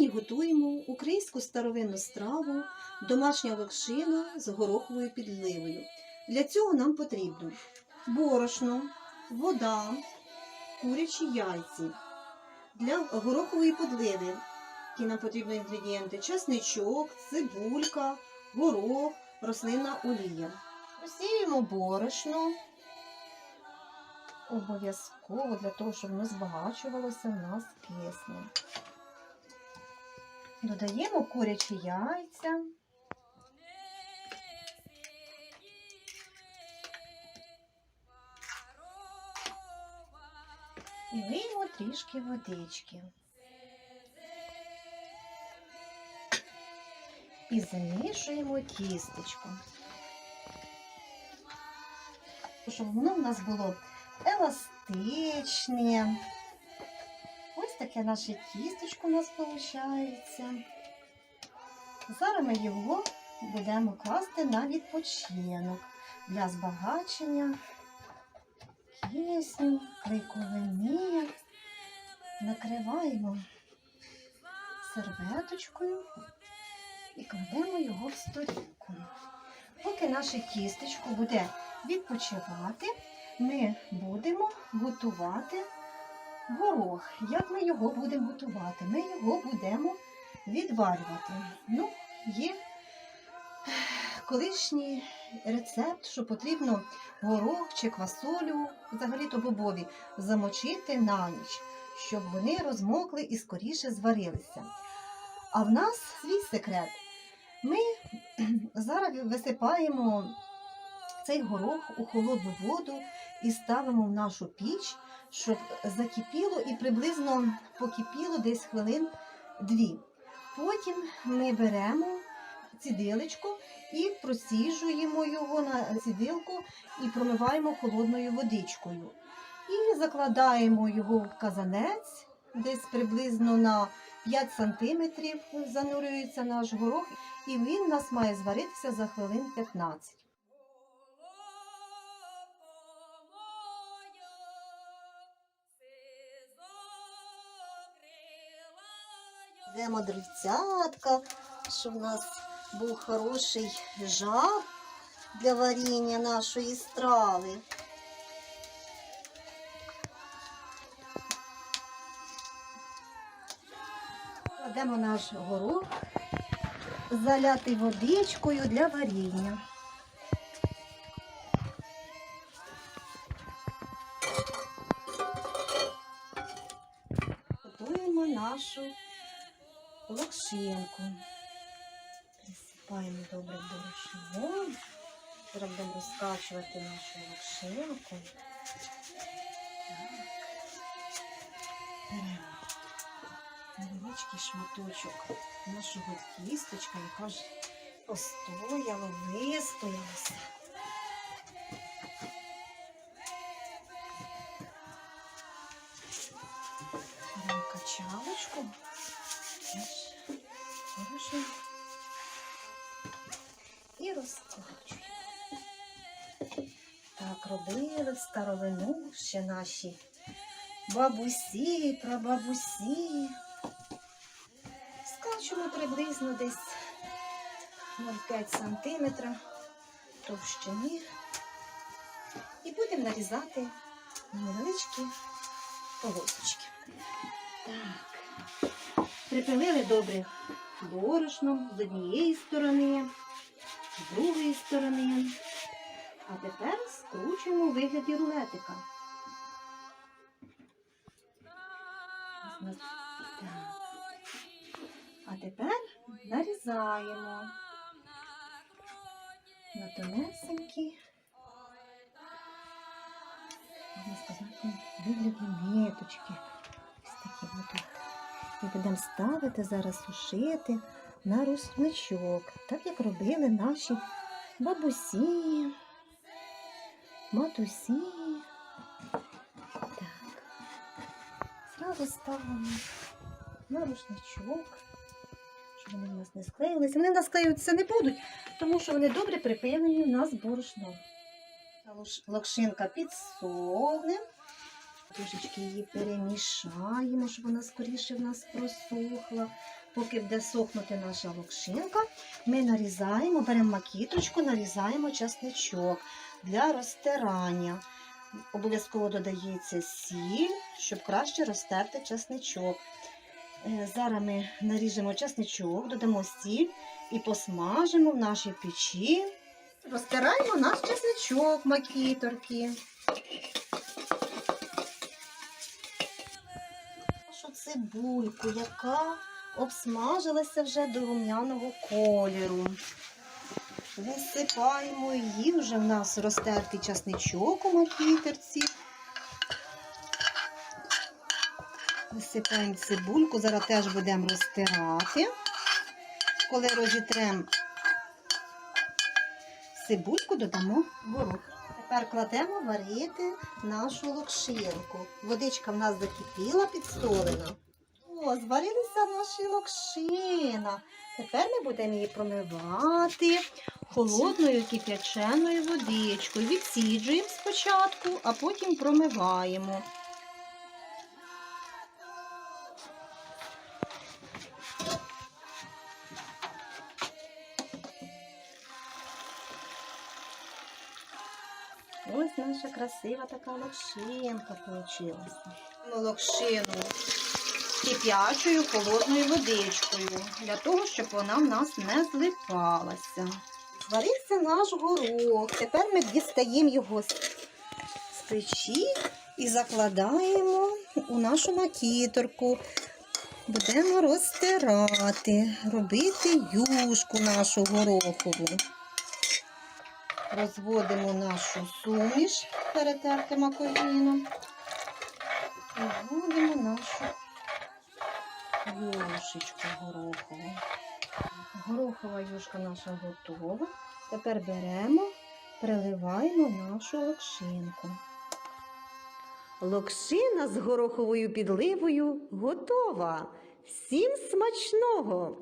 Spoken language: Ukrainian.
Сьогодні готуємо українську старовинну страву домашня локшина з гороховою підливою. Для цього нам потрібно борошно, вода, курячі яйці. Для горохової подливи, які нам потрібні інгредієнти: часничок, цибулька, горох, рослинна олія. Розсіємо борошно. Обов'язково для того, щоб воно збагачувалося, в нас кисне. Додаємо курячі яйця. І виймо трішки водички. І замішуємо тістечко. Щоб воно в нас було еластичне. Таке наше тістечко у нас виходить. Зараз ми його будемо класти на відпочинок для збагачення кисню, клейковини. Накриваємо серветочкою і кладемо його в сторінку. Поки наше тістечко буде відпочивати, ми будемо готувати горох. Як ми його будемо готувати? Ми його будемо відварювати. Ну, є колишній рецепт, що потрібно горох чи квасолю, взагалі-то бобові, замочити на ніч, щоб вони розмокли і скоріше зварилися. А в нас свій секрет. Ми зараз висипаємо цей горох у холодну воду і ставимо в нашу піч, щоб закипіло і приблизно покипіло десь хвилин дві. Потім ми беремо цідилечко і просіжуємо його на цідилку і промиваємо холодною водичкою. І закладаємо його в казанець, десь приблизно на 5 см занурюється наш горох, і він у нас має зваритися за хвилин 15. Йдемо дривцятка, щоб у нас був хороший жар для варіння нашої страви. Кладемо наш горох, залятий водичкою для варіння. Готуємо нашу локшинку. Присипаємо добре борошном. Зараз будемо розкачувати нашу локшинку. Так. Беремо невеличкий шматочок нашого тісточка, яка ж постояла, вистоялася. Беремо качалочку. Борошно. І розкачуємо. Так робили старовину ще наші бабусі, прабабусі. Скачуємо приблизно десь 0,5 см товщини. І будемо нарізати невеличкі полосочки. Так. Припилили добре борошном з однієї сторони, з другої сторони. А тепер скручуємо у вигляді рулетика. А тепер нарізаємо на тонесенькі, можна сказати, вигляді ниточки. Ось такі от. І будемо ставити зараз сушити на русничок, так як робили наші бабусі, матусі. Так. Зразу ставимо на рушничок, щоб вони в нас не склеїлися. Вони в нас склеюватися не будуть, тому що вони добре припилені в нас борошном. Локшинка підсохне. Трошечки її перемішаємо, щоб вона скоріше в нас просохла. поки буде сохнути наша локшинка, ми нарізаємо, беремо макітрочку, нарізаємо часничок для розтирання. Обов'язково додається сіль, щоб краще розтерти часничок. Е, Зараз ми наріжемо часничок, додамо сіль і посмажимо в нашій печі. Розтираємо наш часничок макіторки. Цибульку, яка обсмажилася вже до рум'яного кольору. Висипаємо її, вже в нас розтертий часничок у макітерці. Висипаємо цибульку, зараз теж будемо розтирати. Коли розітремо цибульку, додамо горох. Тепер кладемо варити нашу локшинку. Водичка в нас закипіла, підсолена. О, зварилися наші локшина. Тепер ми будемо її промивати холодною кип'яченою водичкою. Відсіджуємо спочатку, а потім промиваємо. Наша красива така локшинка вийшла. Локшину кип'ячою холодною водичкою, для того, щоб вона в нас не злипалася. Зварився наш горох. Тепер ми дістаємо його з печі і закладаємо у нашу макіторку. Будемо розтирати, робити юшку нашу горохову. Розводимо нашу суміш перетерти маковіном. І нашу юшечку горохову. Горохова юшка наша готова. Тепер беремо, приливаємо нашу локшинку. Локшина з гороховою підливою готова. Всім смачного!